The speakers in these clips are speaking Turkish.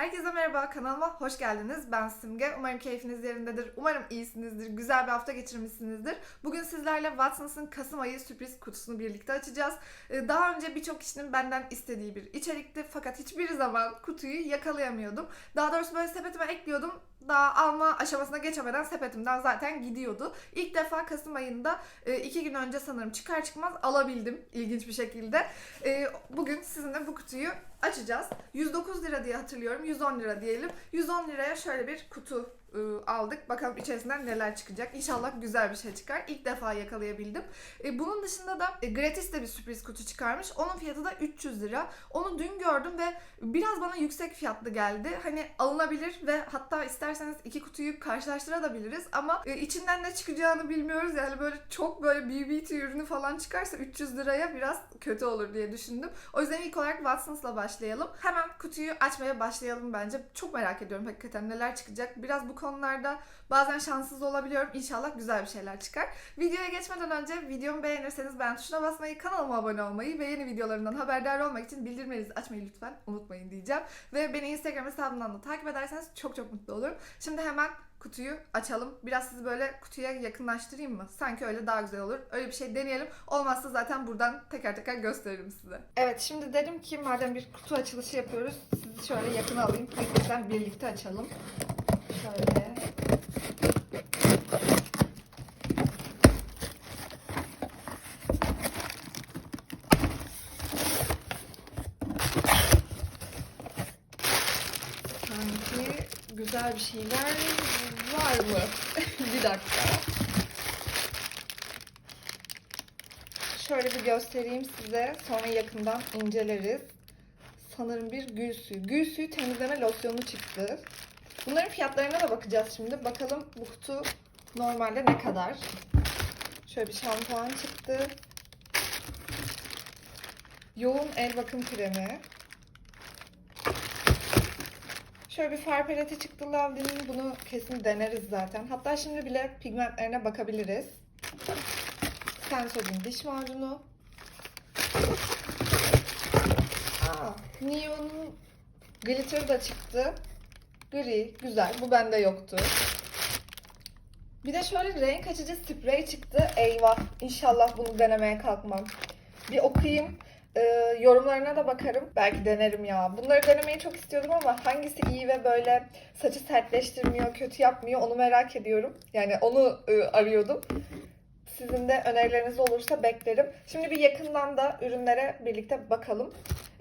Herkese merhaba, kanalıma hoş geldiniz. Ben Simge. Umarım keyfiniz yerindedir. Umarım iyisinizdir. Güzel bir hafta geçirmişsinizdir. Bugün sizlerle Watsons'ın Kasım ayı sürpriz kutusunu birlikte açacağız. Ee, Daha önce birçok kişinin benden istediği bir içerikti. Fakat hiçbir zaman kutuyu yakalayamıyordum. Daha doğrusu böyle sepetime ekliyordum. Daha alma aşamasına geçemeden sepetimden zaten gidiyordu. İlk defa Kasım ayında e, iki gün önce sanırım çıkar çıkmaz alabildim ilginç bir şekilde. E, Bugün sizinle bu kutuyu açacağız. 109 lira diye hatırlıyorum. 110 lira diyelim. 110 liraya şöyle bir kutu aldık. Bakalım içerisinden neler çıkacak. İnşallah güzel bir şey çıkar. İlk defa yakalayabildim. E, bunun dışında da e, gratis de bir sürpriz kutu çıkarmış. Onun fiyatı da 300 lira. Onu dün gördüm ve biraz bana yüksek fiyatlı geldi. Hani alınabilir ve hatta isterseniz iki kutuyu karşılaştırabiliriz ama e, içinden ne çıkacağını bilmiyoruz. Yani böyle çok böyle BBT ürünü falan çıkarsa 300 liraya biraz kötü olur diye düşündüm. O yüzden ilk olarak Watsons'la başlayalım. Hemen kutuyu açmaya başlayalım bence. Çok merak ediyorum hakikaten neler çıkacak. Biraz bu konularda bazen şanssız olabiliyorum. İnşallah güzel bir şeyler çıkar. Videoya geçmeden önce videomu beğenirseniz beğen tuşuna basmayı, kanalıma abone olmayı ve yeni videolarımdan haberdar olmak için bildirimlerinizi açmayı lütfen unutmayın diyeceğim. Ve beni Instagram hesabından da takip ederseniz çok çok mutlu olurum. Şimdi hemen kutuyu açalım. Biraz sizi böyle kutuya yakınlaştırayım mı? Sanki öyle daha güzel olur. Öyle bir şey deneyelim. Olmazsa zaten buradan teker teker gösteririm size. Evet şimdi dedim ki madem bir kutu açılışı yapıyoruz sizi şöyle yakına alayım. Hakikaten birlikte açalım. Şöyle. Sanki güzel bir şeyler var mı? bir dakika. Şöyle bir göstereyim size. Sonra yakından inceleriz. Sanırım bir gül suyu. Gül suyu temizleme losyonu çıktı. Bunların fiyatlarına da bakacağız şimdi. Bakalım bu kutu normalde ne kadar? Şöyle bir şampuan çıktı. Yoğun el bakım kremi. Şöyle bir far paleti çıktı Lovely'nin. Bunu kesin deneriz zaten. Hatta şimdi bile pigmentlerine bakabiliriz. Sensodyne diş macunu. Aa, Neon'un glitter da çıktı. Gri, güzel. Bu bende yoktu. Bir de şöyle renk açıcı sprey çıktı. Eyvah. İnşallah bunu denemeye kalkmam. Bir okuyayım. Ee, yorumlarına da bakarım. Belki denerim ya. Bunları denemeyi çok istiyordum ama hangisi iyi ve böyle saçı sertleştirmiyor, kötü yapmıyor onu merak ediyorum. Yani onu e, arıyordum. Sizin de önerileriniz olursa beklerim. Şimdi bir yakından da ürünlere birlikte bakalım.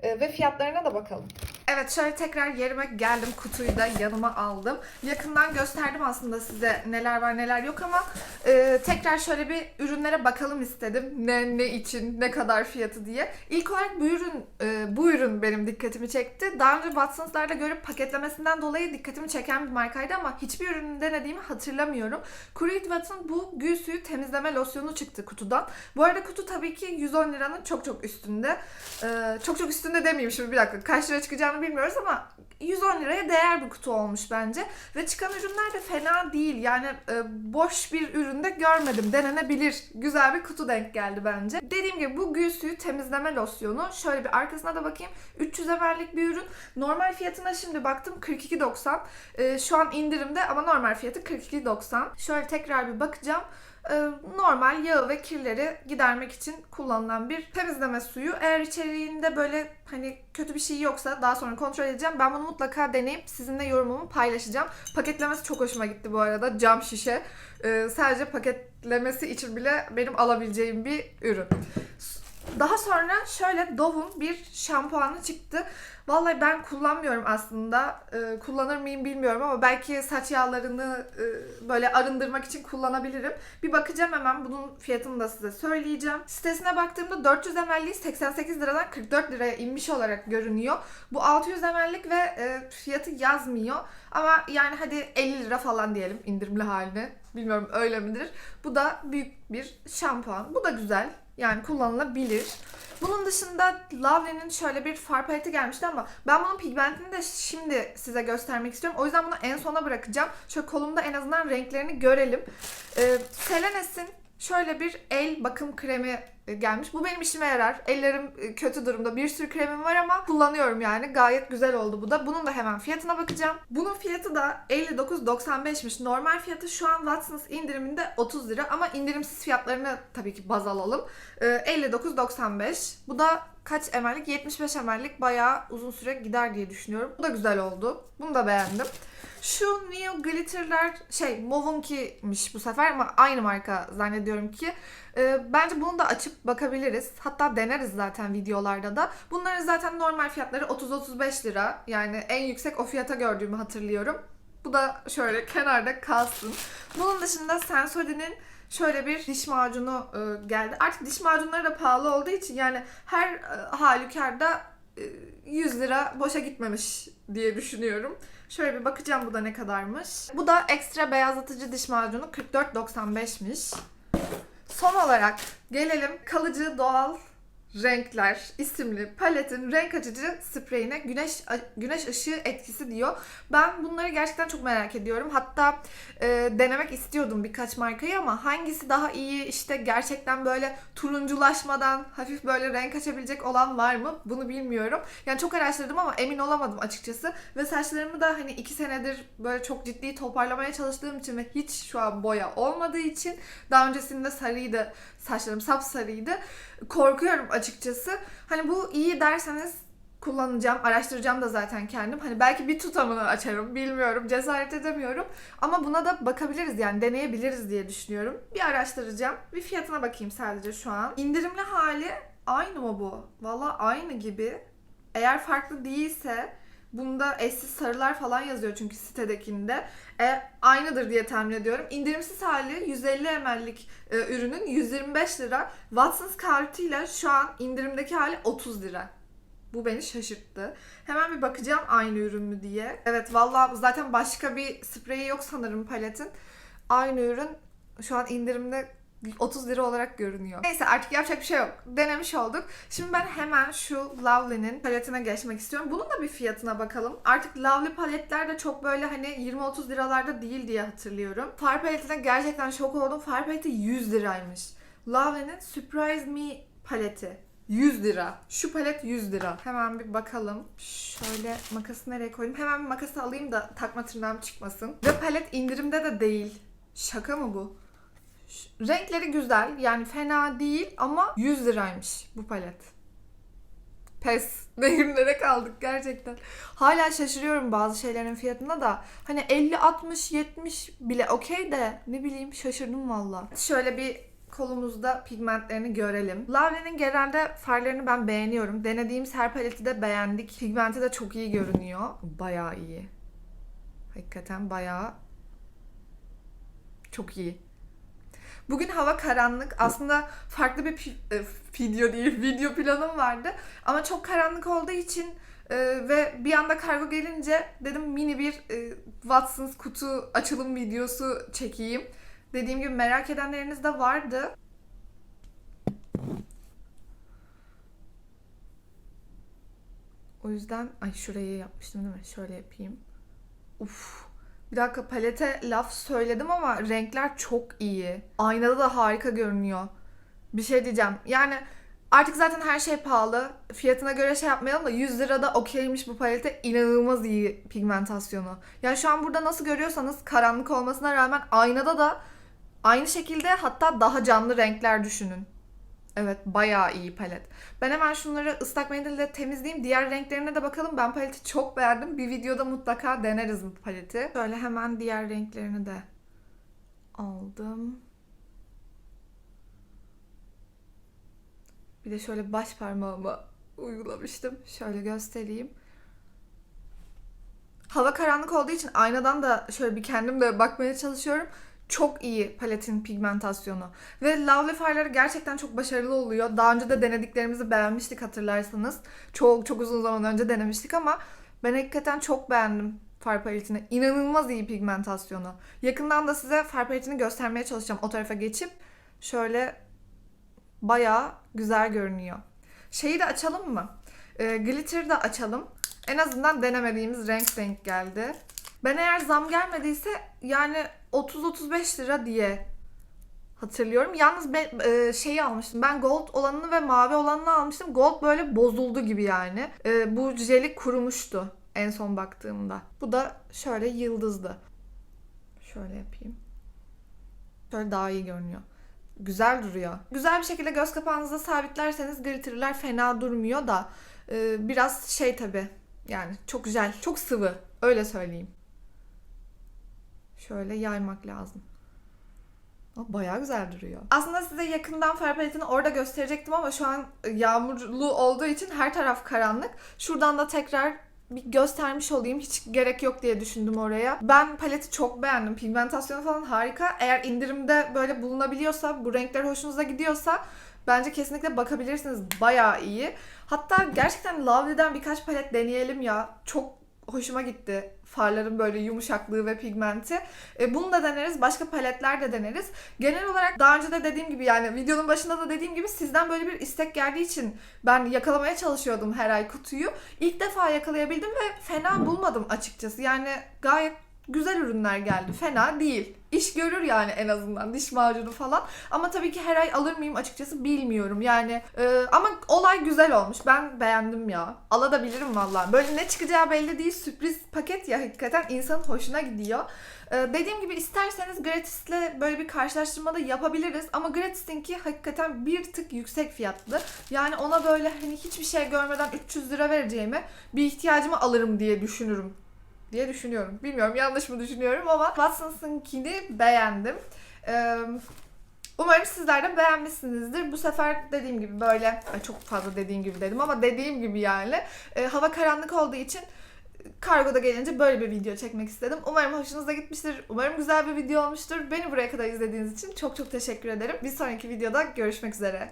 Ee, ve fiyatlarına da bakalım. Evet şöyle tekrar yerime geldim. Kutuyu da yanıma aldım. Yakından gösterdim aslında size neler var neler yok ama e, tekrar şöyle bir ürünlere bakalım istedim. Ne ne için, ne kadar fiyatı diye. İlk olarak bu ürün e, bu ürün benim dikkatimi çekti. Daha önce Watsons'larda görüp paketlemesinden dolayı dikkatimi çeken bir markaydı ama hiçbir ürünü denediğimi hatırlamıyorum. Creed Watson bu gül suyu temizleme losyonu çıktı kutudan. Bu arada kutu tabii ki 110 liranın çok çok üstünde. E, çok çok üstünde demeyeyim şimdi bir dakika. Kaç lira bilmiyoruz ama 110 liraya değer bir kutu olmuş bence. Ve çıkan ürünler de fena değil. Yani e, boş bir üründe görmedim. Denenebilir. Güzel bir kutu denk geldi bence. Dediğim gibi bu gül suyu temizleme losyonu. Şöyle bir arkasına da bakayım. 300 ml'lik bir ürün. Normal fiyatına şimdi baktım 42.90. E, şu an indirimde ama normal fiyatı 42.90. Şöyle tekrar bir bakacağım normal yağı ve kirleri gidermek için kullanılan bir temizleme suyu. Eğer içeriğinde böyle hani kötü bir şey yoksa daha sonra kontrol edeceğim. Ben bunu mutlaka deneyip sizinle yorumumu paylaşacağım. Paketlemesi çok hoşuma gitti bu arada. Cam şişe. E, sadece paketlemesi için bile benim alabileceğim bir ürün. Daha sonra şöyle Dove'un bir şampuanı çıktı. Vallahi ben kullanmıyorum aslında. Ee, kullanır mıyım bilmiyorum ama belki saç yağlarını e, böyle arındırmak için kullanabilirim. Bir bakacağım hemen bunun fiyatını da size söyleyeceğim. Sitesine baktığımda 400 ml'liği 88 liradan 44 liraya inmiş olarak görünüyor. Bu 600 ml'lik ve e, fiyatı yazmıyor. Ama yani hadi 50 lira falan diyelim indirimli haline. Bilmiyorum öyle midir? Bu da büyük bir şampuan. Bu da güzel. Yani kullanılabilir. Bunun dışında Lovely'nin şöyle bir far paleti gelmişti ama ben bunun pigmentini de şimdi size göstermek istiyorum. O yüzden bunu en sona bırakacağım. Şöyle kolumda en azından renklerini görelim. Ee, Selenes'in şöyle bir el bakım kremi e, gelmiş. Bu benim işime yarar. Ellerim e, kötü durumda. Bir sürü kremim var ama kullanıyorum yani. Gayet güzel oldu bu da. Bunun da hemen fiyatına bakacağım. Bunun fiyatı da 59.95'miş. Normal fiyatı şu an Watsons indiriminde 30 lira ama indirimsiz fiyatlarını tabii ki baz alalım. E, 59.95. Bu da kaç ml'lik? 75 ml'lik bayağı uzun süre gider diye düşünüyorum. Bu da güzel oldu. Bunu da beğendim. Şu Neo Glitter'lar şey Moven'kiymiş bu sefer ama aynı marka zannediyorum ki. Ee, bence bunu da açıp bakabiliriz. Hatta deneriz zaten videolarda da. Bunların zaten normal fiyatları 30-35 lira. Yani en yüksek o fiyata gördüğümü hatırlıyorum. Bu da şöyle kenarda kalsın. Bunun dışında Sensodyne'in şöyle bir diş macunu e, geldi. Artık diş macunları da pahalı olduğu için yani her e, halükarda e, 100 lira boşa gitmemiş diye düşünüyorum. Şöyle bir bakacağım bu da ne kadarmış. Bu da ekstra beyazlatıcı diş macunu 44.95'miş. Son olarak gelelim kalıcı doğal renkler isimli paletin renk açıcı spreyine güneş güneş ışığı etkisi diyor. Ben bunları gerçekten çok merak ediyorum. Hatta e, denemek istiyordum birkaç markayı ama hangisi daha iyi işte gerçekten böyle turunculaşmadan hafif böyle renk açabilecek olan var mı? Bunu bilmiyorum. Yani çok araştırdım ama emin olamadım açıkçası. Ve saçlarımı da hani iki senedir böyle çok ciddi toparlamaya çalıştığım için ve hiç şu an boya olmadığı için daha öncesinde sarıydı saçlarım sapsarıydı. Korkuyorum açıkçası. Hani bu iyi derseniz kullanacağım, araştıracağım da zaten kendim. Hani belki bir tutamını açarım, bilmiyorum, cesaret edemiyorum. Ama buna da bakabiliriz yani deneyebiliriz diye düşünüyorum. Bir araştıracağım. Bir fiyatına bakayım sadece şu an. İndirimli hali aynı mı bu? Valla aynı gibi. Eğer farklı değilse Bunda eşsiz sarılar falan yazıyor çünkü sitedekinde. E, aynıdır diye tahmin ediyorum. İndirimsiz hali 150 ml'lik e, ürünün 125 lira. Watsons kartıyla şu an indirimdeki hali 30 lira. Bu beni şaşırttı. Hemen bir bakacağım aynı ürün mü diye. Evet vallahi zaten başka bir spreyi yok sanırım paletin. Aynı ürün şu an indirimde 30 lira olarak görünüyor. Neyse artık yapacak bir şey yok. Denemiş olduk. Şimdi ben hemen şu Lovely'nin paletine geçmek istiyorum. Bunun da bir fiyatına bakalım. Artık Lovely paletler de çok böyle hani 20-30 liralarda değil diye hatırlıyorum. Far paletine gerçekten şok oldum. Far paleti 100 liraymış. Lovely'nin Surprise Me paleti. 100 lira. Şu palet 100 lira. Hemen bir bakalım. Şöyle makası nereye koyayım? Hemen bir makası alayım da takma tırnağım çıkmasın. Ve palet indirimde de değil. Şaka mı bu? Renkleri güzel. Yani fena değil ama 100 liraymış bu palet. Pes. Ne günlere kaldık gerçekten. Hala şaşırıyorum bazı şeylerin fiyatına da. Hani 50, 60, 70 bile okey de ne bileyim şaşırdım valla. Şöyle bir kolumuzda pigmentlerini görelim. Lavre'nin genelde farlarını ben beğeniyorum. Denediğimiz her paleti de beğendik. Pigmenti de çok iyi görünüyor. Bayağı iyi. Hakikaten bayağı çok iyi. Bugün hava karanlık. Aslında farklı bir e, video değil, video planım vardı. Ama çok karanlık olduğu için e, ve bir anda kargo gelince dedim mini bir e, Watsons kutu açılım videosu çekeyim. Dediğim gibi merak edenleriniz de vardı. O yüzden ay şurayı yapmıştım değil mi? Şöyle yapayım. Uf. Bir dakika palete laf söyledim ama renkler çok iyi. Aynada da harika görünüyor. Bir şey diyeceğim. Yani artık zaten her şey pahalı. Fiyatına göre şey yapmayalım da 100 lirada okeymiş bu palete. inanılmaz iyi pigmentasyonu. Yani şu an burada nasıl görüyorsanız karanlık olmasına rağmen aynada da aynı şekilde hatta daha canlı renkler düşünün. Evet bayağı iyi palet. Ben hemen şunları ıslak mendille temizleyeyim. Diğer renklerine de bakalım. Ben paleti çok beğendim. Bir videoda mutlaka deneriz bu paleti. Şöyle hemen diğer renklerini de aldım. Bir de şöyle baş parmağıma uygulamıştım. Şöyle göstereyim. Hava karanlık olduğu için aynadan da şöyle bir kendim de bakmaya çalışıyorum çok iyi paletin pigmentasyonu. Ve Lovely farları gerçekten çok başarılı oluyor. Daha önce de denediklerimizi beğenmiştik hatırlarsanız. Çok çok uzun zaman önce denemiştik ama ben hakikaten çok beğendim far paletini. İnanılmaz iyi pigmentasyonu. Yakından da size far paletini göstermeye çalışacağım o tarafa geçip. Şöyle bayağı güzel görünüyor. Şeyi de açalım mı? E, glitter da açalım. En azından denemediğimiz renk denk geldi. Ben eğer zam gelmediyse yani 30-35 lira diye hatırlıyorum. Yalnız ben e, şeyi almıştım. Ben gold olanını ve mavi olanını almıştım. Gold böyle bozuldu gibi yani. E, bu jeli kurumuştu en son baktığımda. Bu da şöyle yıldızdı. Şöyle yapayım. Şöyle daha iyi görünüyor. Güzel duruyor. Güzel bir şekilde göz kapağınıza sabitlerseniz glitterler fena durmuyor da e, biraz şey tabi yani çok güzel, çok sıvı öyle söyleyeyim. Şöyle yaymak lazım. Bayağı güzel duruyor. Aslında size yakından far paletini orada gösterecektim ama şu an yağmurlu olduğu için her taraf karanlık. Şuradan da tekrar bir göstermiş olayım. Hiç gerek yok diye düşündüm oraya. Ben paleti çok beğendim. Pigmentasyonu falan harika. Eğer indirimde böyle bulunabiliyorsa, bu renkler hoşunuza gidiyorsa bence kesinlikle bakabilirsiniz. Bayağı iyi. Hatta gerçekten Lovely'den birkaç palet deneyelim ya. Çok hoşuma gitti. Farların böyle yumuşaklığı ve pigmenti. E, bunu da deneriz. Başka paletler de deneriz. Genel olarak daha önce de dediğim gibi yani videonun başında da dediğim gibi sizden böyle bir istek geldiği için ben yakalamaya çalışıyordum her ay kutuyu. İlk defa yakalayabildim ve fena bulmadım açıkçası. Yani gayet güzel ürünler geldi. Fena değil. İş görür yani en azından diş macunu falan. Ama tabii ki her ay alır mıyım açıkçası bilmiyorum. Yani e, ama olay güzel olmuş. Ben beğendim ya. Alabilirim vallahi. Böyle ne çıkacağı belli değil. Sürpriz paket ya hakikaten insanın hoşuna gidiyor. E, dediğim gibi isterseniz Gratis'le böyle bir karşılaştırma da yapabiliriz. Ama Gratis'inki hakikaten bir tık yüksek fiyatlı. Yani ona böyle hani hiçbir şey görmeden 300 lira vereceğime bir ihtiyacımı alırım diye düşünürüm diye düşünüyorum. Bilmiyorum yanlış mı düşünüyorum ama Watson's'ınkini beğendim. Umarım sizler de beğenmişsinizdir. Bu sefer dediğim gibi böyle çok fazla dediğim gibi dedim ama dediğim gibi yani hava karanlık olduğu için kargoda gelince böyle bir video çekmek istedim. Umarım hoşunuza gitmiştir. Umarım güzel bir video olmuştur. Beni buraya kadar izlediğiniz için çok çok teşekkür ederim. Bir sonraki videoda görüşmek üzere.